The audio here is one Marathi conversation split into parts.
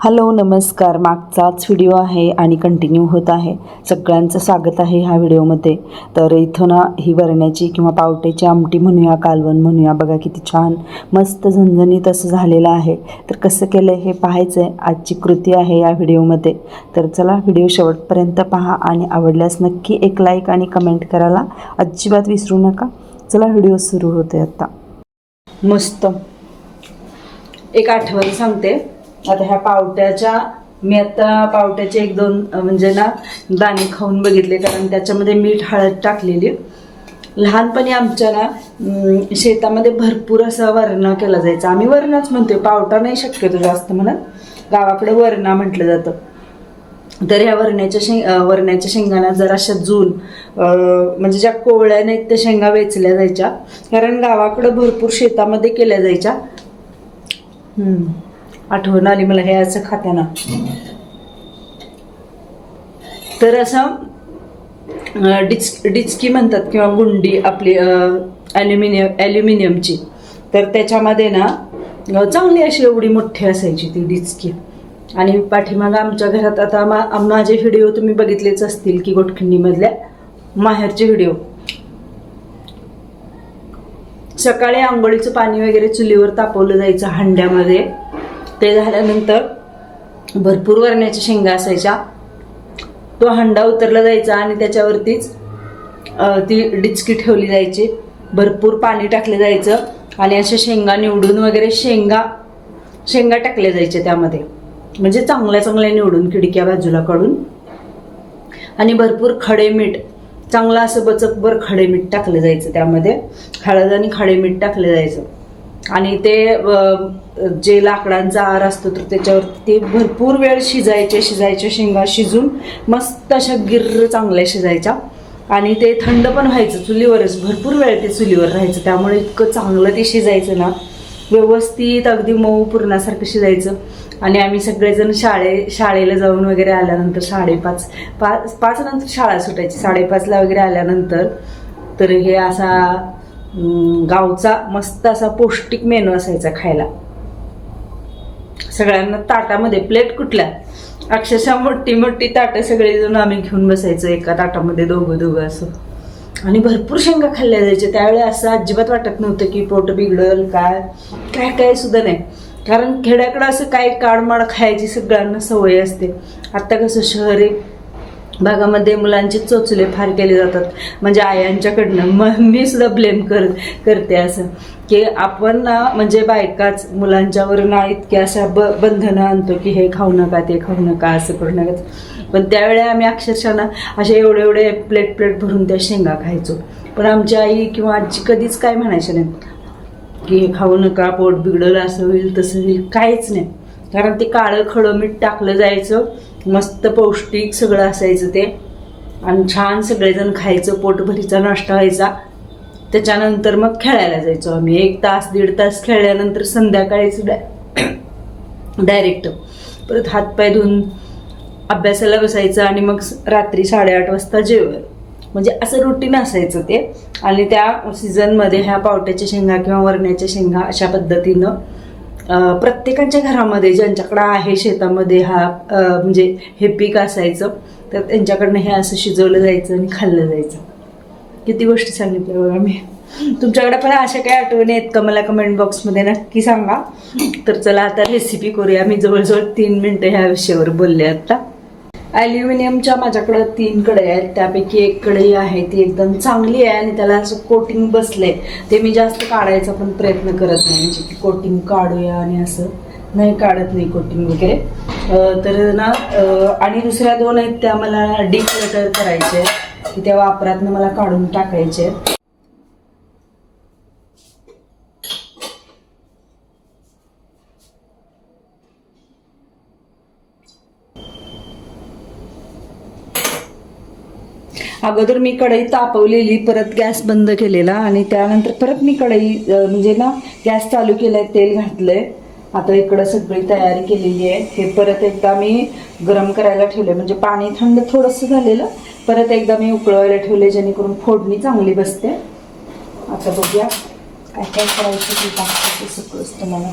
हॅलो नमस्कार. मागचाच व्हिडिओ आहे आणि कंटिन्यू होत आहे. सगळ्यांचं स्वागत आहे ह्या व्हिडिओमध्ये. तर इथं ना ही वरण्याची किंवा पावट्याची आमटी म्हणूया कालवण म्हणूया. बघा किती छान मस्त झणझणीत असं झालेलं आहे. तर कसं केलं हे पाहायचं आहे आजची कृती आहे या व्हिडिओमध्ये. तर चला व्हिडिओ शेवटपर्यंत पहा आणि आवडल्यास नक्की एक लाईक आणि कमेंट करायला अजिबात विसरू नका. चला व्हिडिओ सुरू होते आत्ता मस्त. एक आठवण सांगते. आता ह्या पावट्याच्या मी आता पावट्याचे एक दोन म्हणजे ना दाणे खाऊन बघितले कारण त्याच्यामध्ये मीठ हळद टाकलेली. लहानपणी आमच्या ना शेतामध्ये भरपूर असा वरणा केला जायचा. आम्ही वरणाच म्हणतोय पावटा नाही शक्यतो जास्त म्हणत. गावाकडे वरणा म्हटलं जातं. तर ह्या वरण्याच्या शेंग अं, वरण्याच्या शेंगाना जराशा जून म्हणजे ज्या कोवळ्याने त्या शेंगा वेचल्या जायच्या. कारण गावाकडं भरपूर शेतामध्ये केल्या जायच्या. हम्म. आठवण आली मला हे असं खाताना. तर असं अं, डिच डिचकी म्हणतात किंवा गुंडी आपली ॲल्युमिनियम ॲल्युमिनियमची तर त्याच्यामध्ये ना चांगली अशी एवढी मोठी असायची ती डिचकी. आणि पाठीमागं आमच्या घरात आता मा माझे व्हिडिओ तुम्ही बघितलेच असतील की गोटखंडीमधल्या माहेरचे व्हिडिओ सकाळी आंघोळीचं पाणी वगैरे चुलीवर तापवलं जायचं हंड्यामध्ये. ते झाल्यानंतर भरपूर वरण्याच्या शेंगा असायच्या. तो हंडा उतरला जायचा आणि त्याच्यावरतीच ती डिचकी ठेवली जायची. भरपूर पाणी टाकलं जायचं आणि अशा शेंगा निवडून वगैरे शेंगा शेंगा टाकल्या जायच्या त्यामध्ये. म्हणजे चांगल्या चांगल्या निवडून खिडक्या बाजूला काढून. आणि भरपूर खडे मीठ चांगलं असं बचकभर खडे मीठ टाकलं जायचं त्यामध्ये. हळद आणि खडे मीठ टाकलं जायचं. आणि ते जे लाकडांचा आर असतो तर त्याच्यावर ते भरपूर वेळ शिजायचे शिजायचे शेंगा शिजून मस्त अशा गिर्र चांगल्या शिजायच्या. आणि ते थंड पण व्हायचं चुलीवरच भरपूर वेळ ते चुलीवर राहायचं. त्यामुळे इतकं चांगलं ते शिजायचं ना. व्यवस्थित अगदी मऊ पुरणासारखं शिजायचं. आणि आम्ही सगळेजण शाळे शाळेला जाऊन वगैरे आल्यानंतर साडेपाच पाच पाच नंतर शाळा सुटायची. साडेपाचला वगैरे आल्यानंतर तर हे असा गावचा मस्त असा पौष्टिक मेनू असायचा खायला. सगळ्यांना ताटामध्ये प्लेट कुठल्या? अक्षरशः मोठी मोठी ताटं सगळेजण आम्ही घेऊन बसायचो एका ताटामध्ये दोघं दोघं असं. आणि भरपूर शेंगा खाल्ल्या जायच्या. त्यावेळी असं अजिबात वाटत नव्हतं की पोट बिघडल काय? काय काय सुद्धा नाही. कारण खेड्याकडं असं काय काडमाड खायची सगळ्यांना सवय असते. आत्ता कसं शहरी भागामध्ये मुलांचे चोचले फार केले जातात. म्हणजे आयांच्याकडनं मग मी सुद्धा ब्लेम कर करते असं. की आपण ना म्हणजे बायकाच मुलांच्यावर ना इतक्या अशा ब बंधनं आणतो की हे खाऊ नका ते खाऊ नका असं करू नका. पण त्यावेळी आम्ही अक्षरशः ना असे एवढे एवढे प्लेट प्लेट भरून त्या शेंगा खायचो. पण आमची आई किंवा आजी कधीच काय म्हणायचे नाही की हे खाऊ नका पोट बिघडलं असं होईल तसं होईल काहीच नाही. कारण ते काळं खडं मीठ टाकलं जायचं मस्त पौष्टिक सगळं असायचं ते. आणि छान सगळेजण खायचं पोटभरीचा नाश्ता व्हायचा. त्याच्यानंतर मग खेळायला जायचो आम्ही. एक तास दीड तास खेळल्यानंतर संध्याकाळीच डाय डायरेक्ट परत हातपाय धुवून अभ्यासाला बसायचं आणि मग रात्री साडेआठ वाजता जेवण. म्हणजे असं रुटीन असायचं ते. आणि त्या सीझनमध्ये ह्या पावट्याच्या शेंगा किंवा वरण्याच्या शेंगा अशा पद्धतीनं प्रत्येकाच्या घरामध्ये ज्यांच्याकडं आहे शेतामध्ये हा म्हणजे हे पीक असायचं तर त्यांच्याकडनं हे असं शिजवलं जायचं आणि खाल्लं जायचं. किती गोष्टी सांगितल्या बघा मी. तुमच्याकडे पण अशा काही आठवणी आहेत का? मला कमेंट बॉक्समध्ये नक्की सांगा. तर चला आता रेसिपी करूया. मी जवळजवळ तीन मिनटं ह्या विषयावर बोलले आता. ॲल्युमिनियमच्या माझ्याकडं तीन कढई आहेत. त्यापैकी एक कढई आहे ती एकदम चांगली आहे आणि त्याला असं कोटिंग बसले ते मी जास्त काढायचा पण प्रयत्न करत नाही. म्हणजे की कोटिंग काढूया आणि असं नाही काढत नाही कोटिंग वगैरे. तर ना आणि दुसऱ्या दोन आहेत त्या मला डीप करायचे करायचे की त्या वापरातनं मला काढून टाकायचे आहेत. अगोदर मी कढई तापवलेली परत गॅस बंद केलेला आणि त्यानंतर परत मी कढई म्हणजे ना गॅस चालू केलाय तेल घातलंय. आता इकडं सगळी तयारी केलेली आहे. हे परत एकदा मी गरम करायला ठेवले म्हणजे पाणी थंड थोडंसं झालेलं परत एकदा मी उकळवायला ठेवले जेणेकरून फोडणी चांगली बसते. आता बघूया. काय काय करायचं ते दाखवते सगळंच तुम्हाला.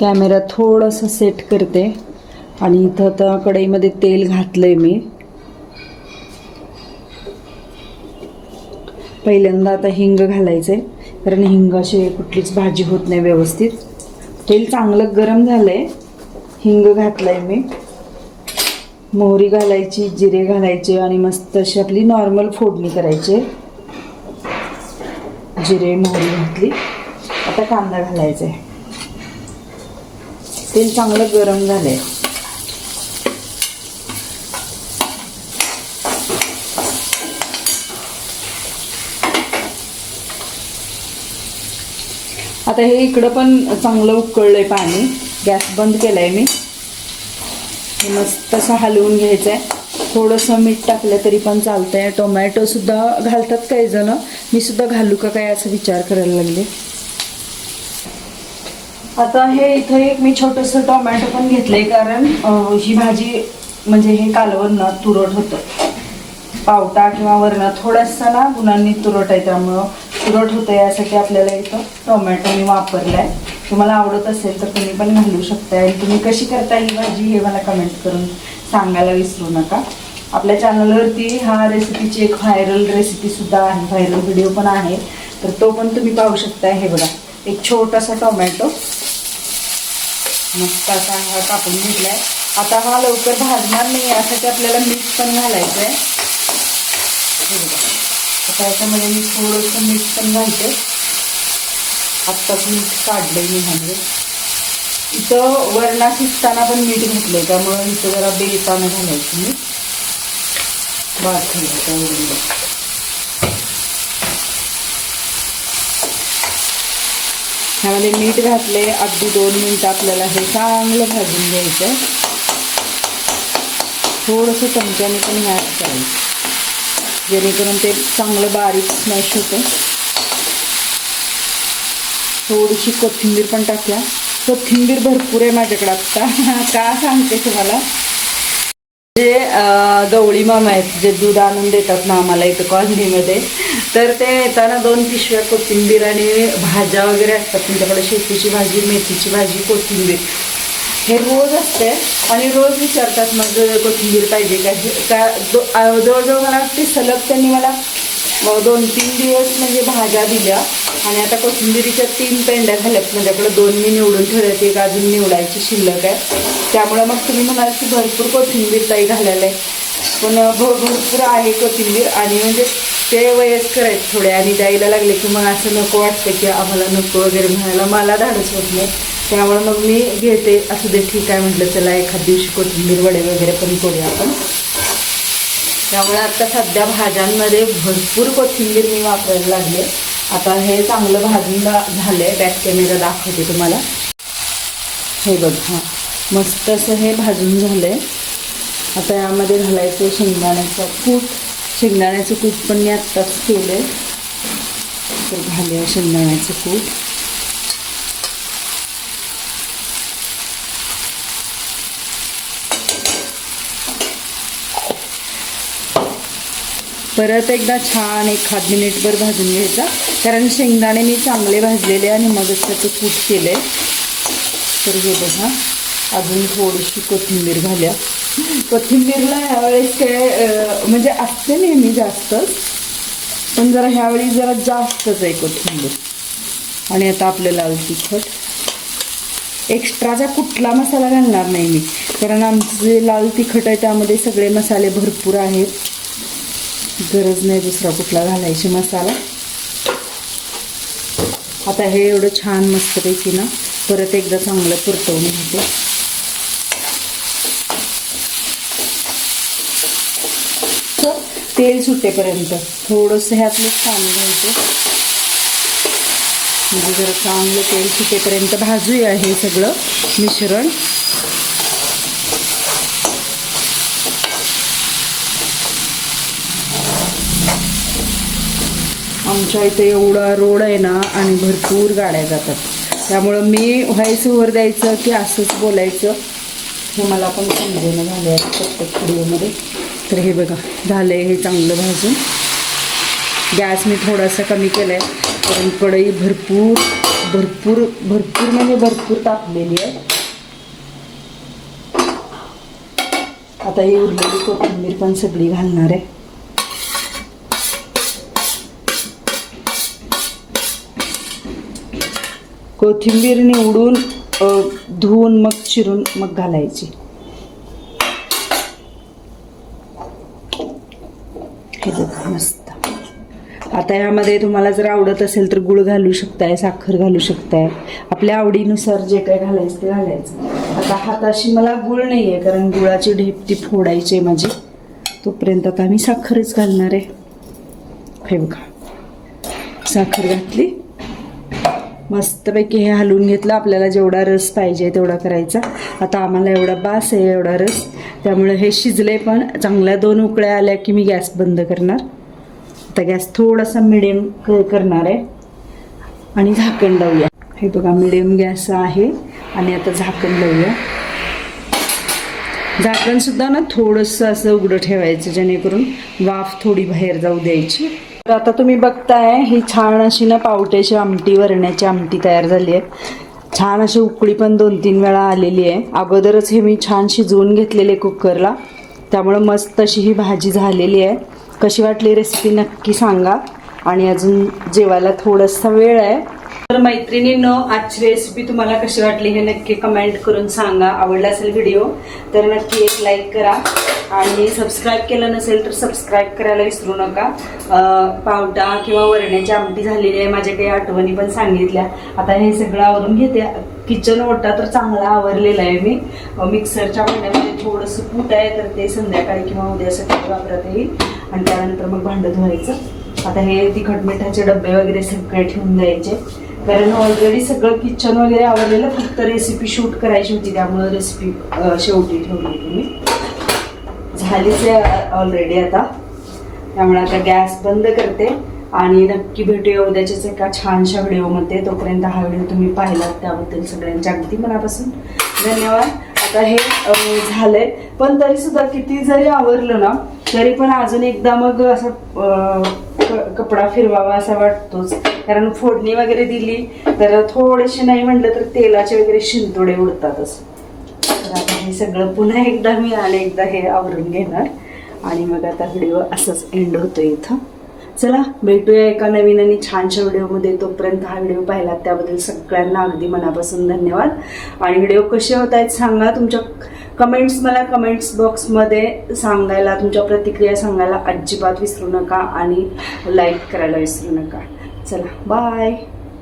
कॅमेरा थोडंसं सेट करते. आणि इथं आता कढईमध्ये तेल घातलं आहे मी. पहिल्यांदा आता हिंग घालायचं आहे कारण हिंगाशी कुठलीच भाजी होत नाही व्यवस्थित. तेल चांगलं गरम झालं आहे हिंग घातलं आहे मी. मोहरी घालायची जिरे घालायचे आणि मस्त अशी आपली नॉर्मल फोडणी करायची. जिरे मोहरी घातली. आता कांदा घालायचा आहे तेल चांगलं गरम झालंय. आता हे इकडं पण चांगलं उकळलंय पाणी. गॅस बंद केलाय मी. मस्त असं हलवून घ्यायचं आहे थोडंसं मीठ टाकलं तरी पण चालतंय. टोमॅटो सुद्धा घालतात काही जण. मी सुद्धा घालू का काय असं विचार करायला लागले. आता हे इथे एक मी छोटंसं टोमॅटो पण घेतलंय कारण ही भाजी म्हणजे हे कालवण ना तुरट होतं. पावटा किंवा वरणा थोडासा ना गुणांनी तुरट आहे त्यामुळं तुरट होतं यासाठी आपल्याला इथं टोमॅटो मी वापरलाय. तुम्हाला आवडत असेल तर तुम्ही पण घालू शकता आणि तुम्ही कशी करता ही भाजी हे मला कमेंट करून सांगायला विसरू नका. आपल्या चॅनलवरती हा रेसिपीची एक व्हायरल रेसिपी सुद्धा आहे व्हायरल व्हिडिओ पण आहे. तर तो पण तुम्ही पाहू शकता हे बघा एक छोटासा टोमॅटो. मस्त असा हा कापून घेतलाय. आता हा लवकर भाजणार नाही यासाठी आपल्याला मीठ पण घालायचं आहे हे आता याच्यामध्ये मी थोडंसं मीठ पण घालते. आत्ताच मीठ काढलंय मी ह्यामध्ये. इथं वरणा शिजताना पण मीठ घातलंय त्यामुळे इथं जरा बेतानं घालायचं मी. बाकी ह्यामध्ये मीठ घातले अगदी दोन मिनिटं आपल्याला हे चांगलं भाजून घ्यायचं थोडंसं चमच्याने पण ह्या करायचं. जेणेकरून ते चांगलं बारीक स्मॅश होतं थोडीशी कोथिंबीर पण टाकल्या कोथिंबीर भरपूर आहे माझ्याकडे आत्ता. का सांगते तुम्हाला? जे गवळी मामा आहेत जे दूध आणून देतात ना आम्हाला इथं कॉलनीमध्ये. तर ते येताना दोन पिशव्या कोथिंबीर आणि भाज्या वगैरे असतात. तुमच्याकडे शेतीची भाजी मेथीची भाजी कोथिंबीर. हे रोज असते आणि रोज विचारतात मग कोथिंबीर पाहिजे का? हे- का दो- जवळजवळ मला वाटते सलग त्यांनी मला दोन तीन दिवस म्हणजे भाज्या दिल्या. आणि आता कोथिंबिरीच्या तीन पेंड्या झाल्यात. माझ्याकडे दोन मी निवडून ठेवल्यात. एक अजून निवडायची शिल्लक आहे. त्यामुळे मग तुम्ही म्हणाल की भरपूर कोथिंबीर ताई घालायला आहे. पण भरपूर आहे कोथिंबीर. आणि म्हणजे ते वयस्कर आहेत थोडे आणि द्यायला लागले की मग असं नको वाटतं की आम्हाला नको वगैरे म्हणायला. मला धाडस होत नाही. त्यामुळे मग मी घेते. असू दे ठीक आहे म्हटलं चला एखाद दिवशी कोथिंबीर वडे वगैरे पण करूया आपण. त्यामुळे आता सध्या भाज्यांमध्ये भरपूर कोथिंबीर मी वापरायला लागले. आता हे चांगलं भाजून दा- झालंय. बॅक कॅमेरा दाखवते तुम्हाला. हे बघ हां. मस्त असं हे भाजून झालंय. आता यामध्ये घालायचं शेंगदाण्याचं कूट. शेंगदाण्याचं कूट पण मी आत्ताच केलं आहे तर घालूया शेंगदाण्याचं कूट. परत एकदा छान एक खाद मिनिटभर भाजून घ्यायचा. कारण शेंगदाणे मी चांगले भाजलेले आणि मगच त्याचं कूट केलं आहे तर हे बघा अजून थोडीशी कोथिंबीर घाल्या. कोथिंबीरला ह्यावेळेस काय म्हणजे असते नेहमी जास्तच पण जरा ह्यावेळी जरा जास्तच आहे कोथिंबीर. आणि आता आपलं लाल तिखट. एक्स्ट्राचा कुठला मसाला घालणार नाही मी. कारण आमचे लाल तिखट आहे त्यामध्ये सगळे मसाले भरपूर आहेत. गरज नाही दुसरा कुठला घालायची मसाला. आता हे एवढं छान मस्तपैकी ना परत एकदा चांगलं परतवून घेते. थोडंसं तेल सुटेपर्यंत. थोडंसं ह्यातलं चांगलं घ्यायचं. म्हणजे जरा चांगलं तेल सुटेपर्यंत भाजूया हे सगळं मिश्रण. आमच्या इथे एवढा रोड आहे ना आणि भरपूर गाड्या जातात. त्यामुळं मी व्हायस ओव्हर द्यायचं की असंच बोलायचं हे मला पण समजेनं झालं आहे प्रत्येक व्हिडिओमध्ये. तर हे बघा झालं आहे हे चांगलं भाजून. गॅस मी थोडासा कमी केला आहे कारण कढई भरपूर भरपूर भरपूर म्हणजे भरपूर तापलेली आहे. आता ही उरलेली कोथिंबीर पण सगळी घालणार आहे. कोथिंबीर निवडून धुवून मग चिरून मग घालायची. हे मस्त. आता यामध्ये तुम्हाला जर आवडत असेल तर गुळ घालू शकताय साखर घालू शकताय. आपल्या आवडीनुसार जे काय घालायचं ते घालायचं. आता हाताशी मला गुळ नाही आहे कारण गुळाची ढेप ती फोडायची आहे माझी. तोपर्यंत आता मी साखरच घालणार आहे. हे बघा. साखर घातली. मस्तपैकी हे हलवून घेतलं. आपल्याला जेवढा रस पाहिजे तेवढा करायचा. आता आम्हाला एवढा बास आहे एवढा रस. त्यामुळे हे शिजले पण चांगल्या दोन उकळ्या आल्या की मी गॅस बंद करणार. आता गॅस थोडासा मिडियम करणार आहे. आणि झाकण लावूया. हे बघा मिडियम गॅस आहे. आणि आता झाकण लावूया. झाकणसुद्धा ना थोडंसं असं उघडं ठेवायचं जेणेकरून वाफ थोडी बाहेर जाऊ द्यायची. तर आता तुम्ही बघताय ही छान अशी ना पावट्याची आमटी वरण्याची आमटी तयार झाली आहे. छान अशी उकळी पण दोन तीन वेळा आलेली आहे. अगोदरच हे मी छान शिजवून घेतलेले कुकरला. त्यामुळं मस्त अशी ही भाजी झालेली आहे. कशी वाटली रेसिपी नक्की सांगा. आणि अजून जेवायला थोडासा वेळ आहे. तर मैत्रिणींनो आजची रेसिपी तुम्हाला कशी वाटली हे नक्की कमेंट करून सांगा. आवडला असेल व्हिडिओ तर नक्की एक लाईक करा. आणि सबस्क्राईब केलं नसेल तर सबस्क्राईब करायला विसरू नका. पावटा किंवा वरण्याची आमटी झालेली आहे माझ्या काही आठवणी पण सांगितल्या. आता हे सगळं आवरून घेते. किचन ओटा तर चांगला आवरलेला आहे मी. मिक्सरच्या भांड्यामध्ये थोडंसं कूट आहे तर ते संध्याकाळी किंवा उद्या सकाळी वापरता येईल. आणि त्यानंतर मग भांडं धुवायचं. आता हे तिखट मिठाचे डबे वगैरे सगळे ठेवून द्यायचे. कारण ऑलरेडी सगळं किचन वगैरे आवडलेलं फक्त रेसिपी शूट करायची होती. त्यामुळं रेसिपी शेवटी ठेवली तुम्ही झालीच आहे ऑलरेडी आता. त्यामुळे आता गॅस बंद करते आणि नक्की भेटूया उद्याच्याच एका छानशा व्हिडिओमध्ये. तोपर्यंत हा व्हिडिओ तुम्ही पाहिलात त्याबद्दल सगळ्यांच्या अगदी मनापासून धन्यवाद. आता हे झालंय. पण तरी सुद्धा किती जरी आवरलं ना तरी पण अजून एकदा मग असं कपडा फिरवावा असा वाटतोच. कारण फोडणी वगैरे दिली तर थोडेसे नाही म्हटलं तर तेलाचे वगैरे शिंतोडे उडतातच. हे सगळं पुन्हा एकदा मी आणि एकदा हे आवरून घेणार. आणि मग आता व्हिडिओ असंच एंड होतो इथं. चला भेटूया एका नवीन आणि छानशा व्हिडिओमध्ये. तोपर्यंत हा व्हिडिओ पाहिला त्याबद्दल सगळ्यांना अगदी मनापासून धन्यवाद. आणि व्हिडिओ कसे होत आहेत सांगा. तुमच्या कमेंट्स मला कमेंट्स बॉक्समध्ये सांगायला तुमच्या प्रतिक्रिया सांगायला अजिबात विसरू नका आणि लाईक करायला विसरू नका. चला बाय